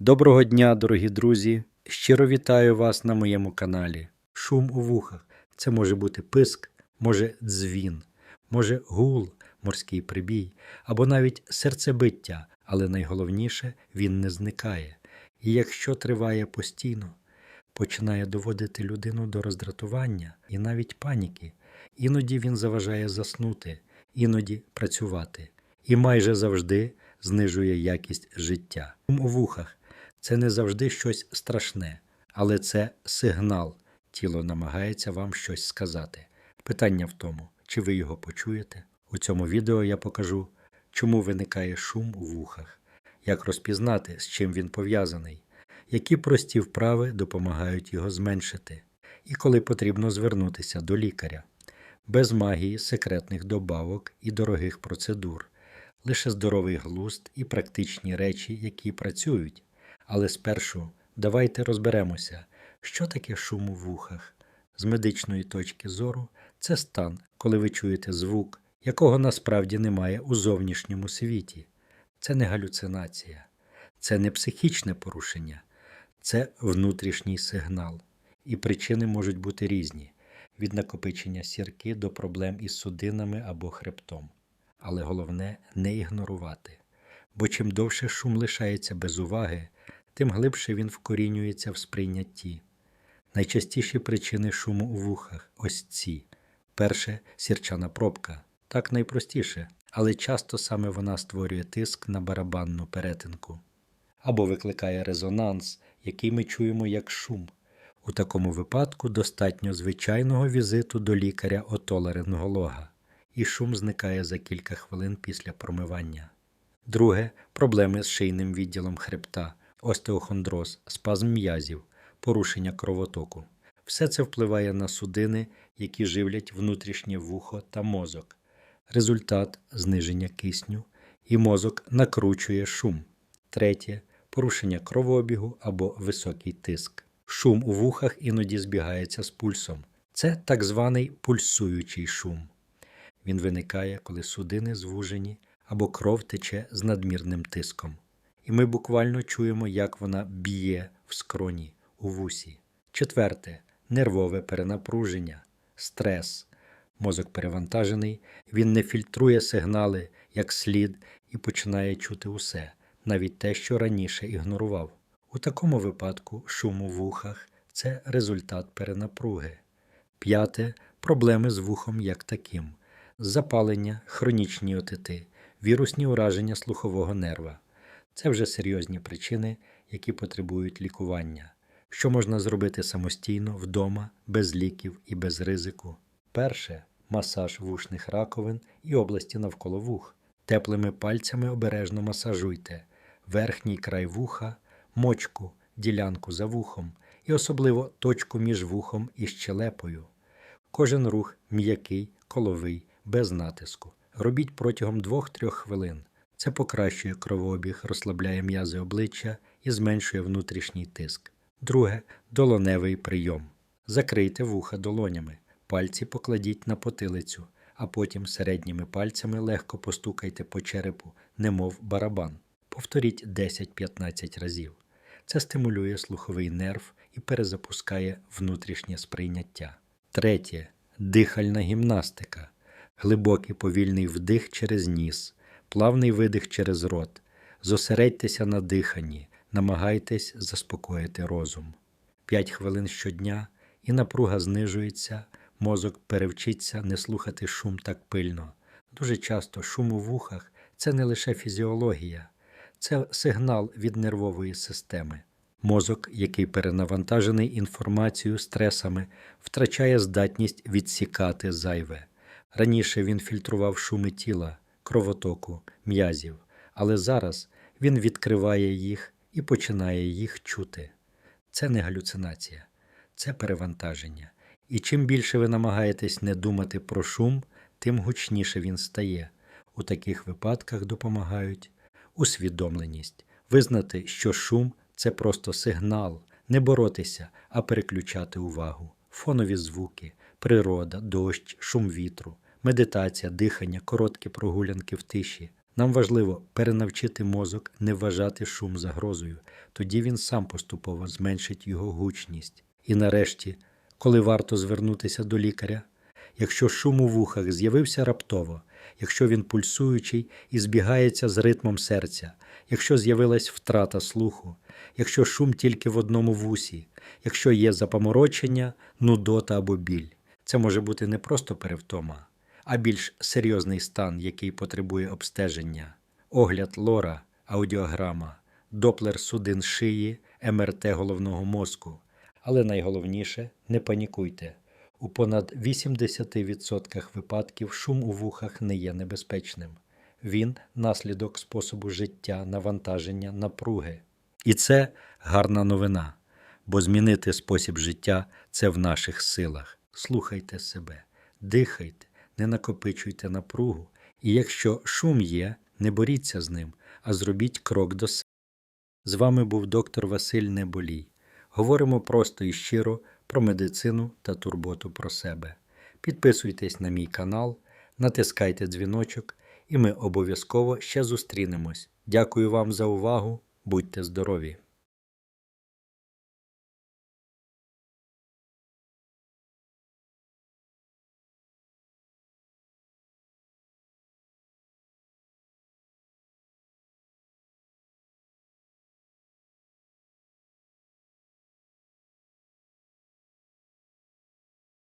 Доброго дня, дорогі друзі! Щиро вітаю вас на моєму каналі. Шум у вухах. Це може бути писк, може дзвін, може гул, морський прибій, або навіть серцебиття, але найголовніше він не зникає. І якщо триває постійно, починає доводити людину до роздратування і навіть паніки. Іноді він заважає заснути, іноді працювати, і майже завжди знижує якість життя. Шум у вухах це не завжди щось страшне, але це сигнал. Тіло намагається вам щось сказати. Питання в тому, чи ви його почуєте. У цьому відео я покажу, чому виникає шум у вухах, як розпізнати, з чим він пов'язаний, які прості вправи допомагають його зменшити, і коли потрібно звернутися до лікаря, без магії, секретних добавок і дорогих процедур, лише здоровий глузд і практичні речі, які працюють. Але спершу давайте розберемося, що таке шум у вухах. З медичної точки зору це стан, коли ви чуєте звук, якого насправді немає у зовнішньому світі. Це не галюцинація, це не психічне порушення, це внутрішній сигнал. І причини можуть бути різні: від накопичення сірки до проблем із судинами або хребтом. Але головне не ігнорувати. Бо чим довше шум лишається без уваги, тим глибше він вкорінюється в сприйнятті. Найчастіші причини шуму у вухах ось ці. Перше сірчана пробка. Так найпростіше, але часто саме вона створює тиск на барабанну перетинку. Або викликає резонанс, який ми чуємо як шум. У такому випадку достатньо звичайного візиту до лікаря-отоларинголога, і шум зникає за кілька хвилин після промивання. Друге проблеми з шийним відділом хребта, остеохондроз, спазм м'язів, порушення кровотоку. Все це впливає на судини, які живлять внутрішнє вухо та мозок. Результат зниження кисню, і мозок накручує шум. Третє порушення кровообігу або високий тиск. Шум у вухах іноді збігається з пульсом. Це так званий пульсуючий шум. Він виникає, коли судини звужені або кров тече з надмірним тиском. І ми буквально чуємо, як вона б'є в скроні у вусі. Четверте нервове перенапруження, стрес. Мозок перевантажений, він не фільтрує сигнали як слід і починає чути усе, навіть те, що раніше ігнорував. У такому випадку шум у вухах це результат перенапруги. П'яте проблеми з вухом як таким, запалення, хронічні отити, вірусні ураження слухового нерва. Це вже серйозні причини, які потребують лікування. Що можна зробити самостійно вдома, без ліків і без ризику? Перше масаж вушних раковин і області навколо вух. Теплими пальцями обережно масажуйте верхній край вуха, мочку, ділянку за вухом і особливо точку між вухом і щелепою. Кожен рух м'який, коловий, без натиску. Робіть протягом 2-3 хвилин. Це покращує кровообіг, розслабляє м'язи обличчя і зменшує внутрішній тиск. Друге долоневий прийом. Закрийте вуха долонями, пальці покладіть на потилицю, а потім середніми пальцями легко постукайте по черепу, немов барабан. Повторіть 10-15 разів. Це стимулює слуховий нерв і перезапускає внутрішнє сприйняття. Третє дихальна гімнастика. Глибокий повільний вдих через ніс, плавний видих через рот. Зосередьтеся на диханні, намагайтесь заспокоїти розум. 5 хвилин щодня і напруга знижується, мозок перевчиться не слухати шум так пильно. Дуже часто шум у вухах це не лише фізіологія, це сигнал від нервової системи. Мозок, який перенавантажений інформацією, стресами, втрачає здатність відсікати зайве. Раніше він фільтрував шуми тіла, кровотоку, м'язів, але зараз він відкриває їх і починає їх чути. Це не галюцинація, це перевантаження. І чим більше ви намагаєтесь не думати про шум, тим гучніше він стає. У таких випадках допомагають усвідомленість, визнати, що шум це просто сигнал, не боротися, а переключати увагу, фонові звуки, природа, дощ, шум вітру, медитація, дихання, короткі прогулянки в тиші. Нам важливо перенавчити мозок не вважати шум загрозою, тоді він сам поступово зменшить його гучність. І нарешті, коли варто звернутися до лікаря, якщо шум у вухах з'явився раптово, якщо він пульсуючий і збігається з ритмом серця, якщо з'явилась втрата слуху, якщо шум тільки в одному вусі, якщо є запаморочення, нудота або біль, це може бути не просто перевтома, а більш серйозний стан, який потребує обстеження, огляд лора, аудіограма, доплер судин шиї, МРТ головного мозку. Але найголовніше не панікуйте. У понад 80% випадків шум у вухах не є небезпечним. Він наслідок способу життя, навантаження, напруги. І це гарна новина, бо змінити спосіб життя це в наших силах. Слухайте себе, дихайте, не накопичуйте напругу, і якщо шум є, не боріться з ним, а зробіть крок до себе. З вами був доктор Василь Неболій. Говоримо просто і щиро про медицину та турботу про себе. Підписуйтесь на мій канал, натискайте дзвіночок, і ми обов'язково ще зустрінемось. Дякую вам за увагу. Будьте здорові!